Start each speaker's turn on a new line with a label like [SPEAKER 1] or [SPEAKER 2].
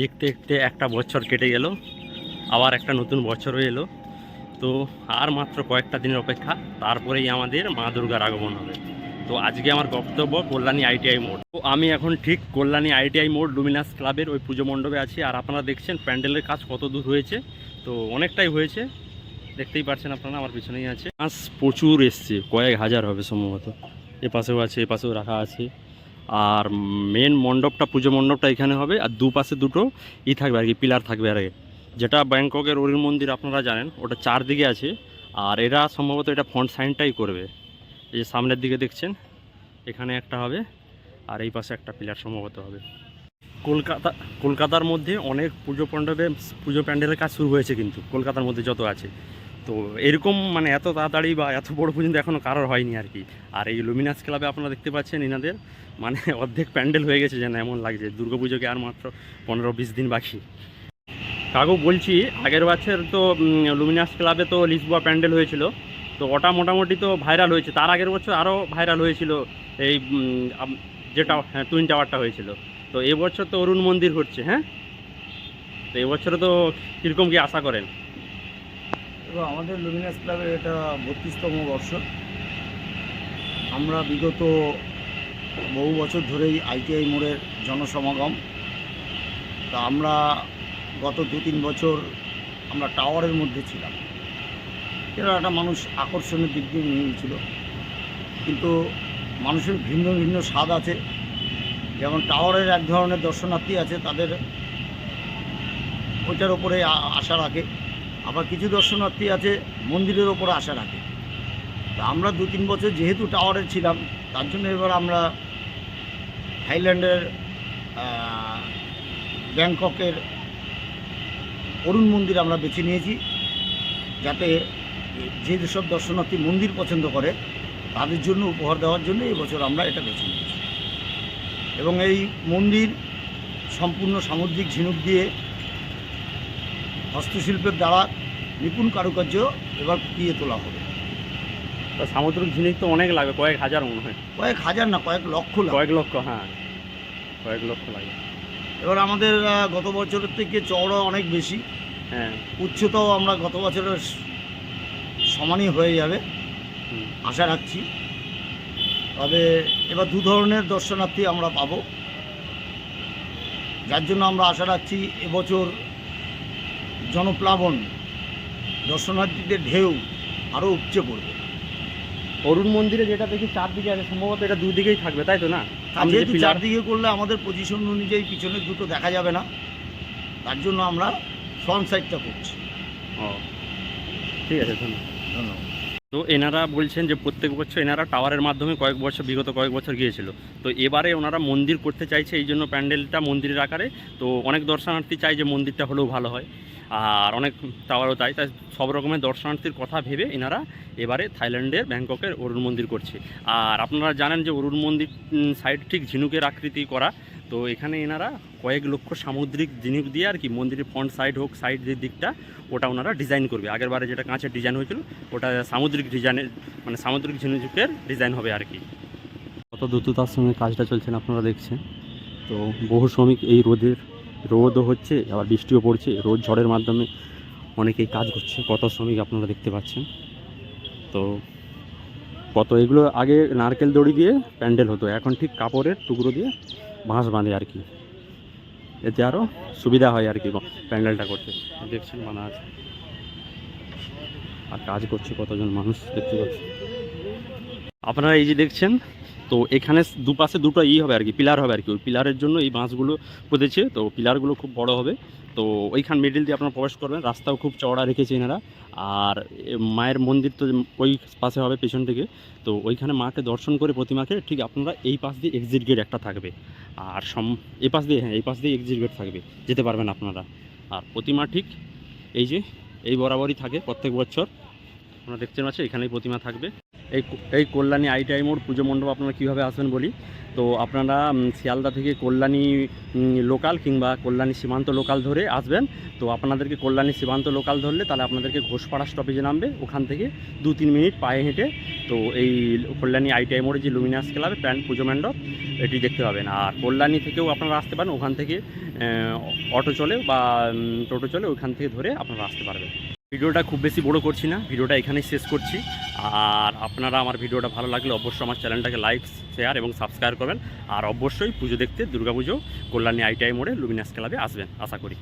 [SPEAKER 1] দেখতে দেখতে একটা বছর কেটে গেল, আবার একটা নতুন বছরও এলো। তো আর মাত্র কয়েকটা দিনের অপেক্ষা, তারপরেই আমাদের মা দুর্গার আগমন হবে। তো আজকে আমার বক্তব্য কল্যাণী আইটিআই মোড়। তো আমি এখন ঠিক কল্যাণী আইটিআই মোড় লুমিনাস ক্লাবের ওই পুজো মণ্ডপে আছি, আর আপনারা দেখছেন প্যান্ডেলের কাজ কত দূর হয়েছে। তো অনেকটাই হয়েছে, দেখতেই পাচ্ছেন আপনারা, আমার পিছনেই আছে। মাছ প্রচুর এসছে, কয়েক হাজার হবে সম্ভবত। এ পাশেও আছে, এ পাশেও রাখা আছে। আর মেন মণ্ডপটা, পুজো মণ্ডপটা এখানে হবে, আর দুপাশে দুটো ই থাকবে, আর কি পিলার থাকবে আর। যেটা ব্যাংককের অরির মন্দির আপনারা জানেন, ওটা চারদিকে আছে, আর এরা সম্ভবত এটা ফ্রন্ট সাইনটাই করবে। এই যে সামনের দিকে দেখছেন, এখানে একটা হবে, আর এই পাশে একটা পিলার সম্ভবত হবে। কলকাতা, কলকাতার মধ্যে অনেক পুজো মণ্ডপে পুজো প্যান্ডেলের কাজ শুরু হয়েছে কিন্তু, কলকাতার মধ্যে যত আছে। তো এরকম মানে এত তাড়াতাড়ি বা এত বড় পর্যন্ত এখনও কারোর হয়নি আর কি। আর এই লুমিনাস ক্লাবে আপনারা দেখতে পাচ্ছেন এনাদের মানে অর্ধেক প্যান্ডেল হয়ে গেছে যেন এমন লাগছে। দুর্গাপুজোকে আর মাত্র পনেরো বিশ দিন বাকি। কাকু, বলছি, আগের বছর তো লুমিনাস ক্লাবে তো লিসবুয়া প্যান্ডেল হয়েছিল। তো ওটা মোটামুটি তো ভাইরাল হয়েছে। তার আগের বছর আরও ভাইরাল হয়েছিল এই যেটা হ্যাঁ টুইন টাওয়ারটা হয়েছিল। তো এবছর তো অরুণ মন্দির হচ্ছে হ্যাঁ? তো এবছরে তো কীরকম কি আশা করেন?
[SPEAKER 2] এবং আমাদের লুমিনাস ক্লাবের এটা বত্রিশতম বর্ষ। আমরা বিগত বহু বছর ধরেই আইটিআই মোড়ের জনসমাগম। তা আমরা গত দু তিন বছর আমরা টাওয়ারের মধ্যে ছিলাম। এটা একটা মানুষ আকর্ষণের দিক দিয়ে নিয়ে গেছিল কিন্তু মানুষের ভিন্ন ভিন্ন স্বাদ আছে। যেমন টাওয়ারের এক ধরনের দর্শনার্থী আছে তাদের, ওইটার ওপরে আ- আশা রাখে আবার কিছু দর্শনার্থী আছে মন্দিরের ওপরে আশা রাখে। তা আমরা দু তিন বছর যেহেতু টাওয়ারে ছিলাম, তার জন্য এবার আমরা থাইল্যান্ডের ব্যাংককের অরুণ মন্দির আমরা বেছে নিয়েছি যাতে যে যেসব দর্শনার্থী মন্দির পছন্দ করে, তাদের জন্য উপহার দেওয়ার জন্য এবছর আমরা এটা বেছে নিয়েছি। এবং এই মন্দির সম্পূর্ণ সামুদ্রিক ঝিনুক দিয়ে হস্তশিল্পের দ্বারা নিপুণ কারুকার্য এবার ফুটিয়ে তোলা হবে।
[SPEAKER 1] সামুদ্রিক জিনিস তো অনেক লাগবে কয়েক হাজার মনে হয়।
[SPEAKER 2] কয়েক হাজার না কয়েক লক্ষ।
[SPEAKER 1] কয়েক লক্ষ হ্যাঁ। কয়েক লক্ষ লাগে।
[SPEAKER 2] এবার আমাদের গত বছরের থেকে চওড়া অনেক বেশি।
[SPEAKER 1] হ্যাঁ।
[SPEAKER 2] উচ্চতাও আমরা গত বছরের সমানই হয়ে যাবে আশা রাখছি। তবে এবার দু ধরনের দর্শনার্থী আমরা পাবো। যার জন্য আমরা আশা রাখছি এবছর জনপ্লাবন দর্শনার্থীদের ঢেউ আরও উপচে পড়বে।
[SPEAKER 1] অরুণ মন্দিরে যেটা দেখি চারদিকে আছে সম্ভবত এটা দুদিকেই থাকবে তাই তো না?
[SPEAKER 2] যেহেতু চারদিকে করলে আমাদের পজিশন অনুযায়ী পিছনের দুটো দেখা যাবে না তার জন্য আমরা ফ্রন্ট সাইডটা করছি।
[SPEAKER 1] ও ঠিক আছে ধন্যবাদ।
[SPEAKER 2] ধন্যবাদ।
[SPEAKER 1] তো এনারা বলছেন যে প্রত্যেক বছর এনারা টাওয়ারের মাধ্যমে কয়েক বছর, বিগত কয়েক বছর গিয়েছিল। তো এবারে ওনারা মন্দির করতে চাইছে, এই জন্য প্যান্ডেলটা মন্দিরের আকারে। তো অনেক দর্শনার্থী চাই যে মন্দিরটা হলেও ভালো হয়। আর অনেক টাওয়ারও তাই তাই সব রকমের দর্শনার্থীর কথা ভেবে এনারা এবারে থাইল্যান্ডের ব্যাংককের অরুণ মন্দির করছে। আর আপনারা জানেন যে অরুণ মন্দির সাইড ঠিক ঝিনুকের আকৃতি করা। তো এখানে এনারা কয়েক লক্ষ সামুদ্রিক জিনিস দিয়ে আর কি মন্দিরের ফ্রন্ট সাইড হোক সাইড যে দিকটা, ওটা ওনারা ডিজাইন করবে। আগের বারে যেটা কাঁচের ডিজাইন হয়েছিল, ওটা সামুদ্রিক ডিজাইনের মানে সামুদ্রিক ঝিনুকের ডিজাইন হবে আর কি। কত দ্রুততার সঙ্গে কাজটা চলছেন আপনারা দেখছেন। তো বহু শ্রমিক এই রোদের রোদও হচ্ছে, আবার বৃষ্টিও পড়ছে, রোদ ঝড়ের মাধ্যমে অনেকেই কাজ করছে, কত শ্রমিক আপনারা দেখতে পাচ্ছেন। তো কত, এগুলো আগে নারকেল দড়ি দিয়ে প্যান্ডেল হতো, এখন ঠিক কাপড়ের টুকরো দিয়ে বাঁশ বাঁধে আর কি। এতে আরও সুবিধা হয় আর কি প্যান্ডেলটা করতে। দেখছেন মানা আছে। আর কাজ করছে কতজন মানুষ, দেখতে পাচ্ছি আপনারা এই যে দেখছেন, তো এখানে দুপাশে দুটো ই হবে আর কি পিলার হবে আর কি ওই পিলারের জন্য এই বাঁশগুলো পুঁতেছে, তো পিলারগুলো খুব বড় হবে। তো ওইখান মিডিল দিয়ে আপনারা প্রবেশ করবেন, রাস্তাও খুব চওড়া রেখেছে এনারা। আর মায়ের মন্দির তো ওই পাশে হবে পেছন থেকে। তো ওইখানে মাকে দর্শন করে প্রতিমাকে ঠিক আপনারা এই পাশ দিয়ে এক্সিট গেট একটা থাকবে। আর সম এই পাশ দিয়ে হ্যাঁ এই পাশ দিয়ে এক্সিট গেট থাকবে, যেতে পারবেন আপনারা। আর প্রতিমা ঠিক এই যে, এই বরাবরই থাকে প্রত্যেক বছর। আপনারা দেখতে পাচ্ছেন, এখানেই প্রতিমা থাকবে। এই এই কল্যাণী আইটিআই মোড় পুজো মণ্ডপ আপনারা কীভাবে আসবেন বলি? তো আপনারা শিয়ালদা থেকে কল্যাণী লোকাল কিংবা কল্যাণী সীমান্ত লোকাল ধরে আসবেন। তো আপনাদেরকে কল্যাণী সীমান্ত লোকাল ধরলে তাহলে আপনাদেরকে ঘোষপাড়া স্টপেজে নামবে। ওখান থেকে দু তিন মিনিট পায়ে হেঁটে তো এই কল্যাণী আইটিআই মোড়ে যে লুমিনাস ক্লাবে, প্যান্ট পুজো মণ্ডপ, এটি দেখতে পাবেন। আর কল্যাণী থেকেও আপনারা আসতে পারেন। ওখান থেকে অটো চলে বা টোটো চলে ওখান থেকে ধরে আপনারা আসতে পারবেন। ভিডিওটা খুব বেশি বড় করছি না, ভিডিওটা এখানেই শেষ করছি। আর আপনারা আমার ভিডিওটা ভালো লাগলে অবশ্যই আমার চ্যানেলটাকে লাইক, শেয়ার এবং সাবস্ক্রাইব করবেন। আর অবশ্যই পুজো দেখতে, দুর্গাপুজো, কল্যাণী আইটিআই মোড়ে, লুমিনাস ক্লাবে আসবেন, আশা করি।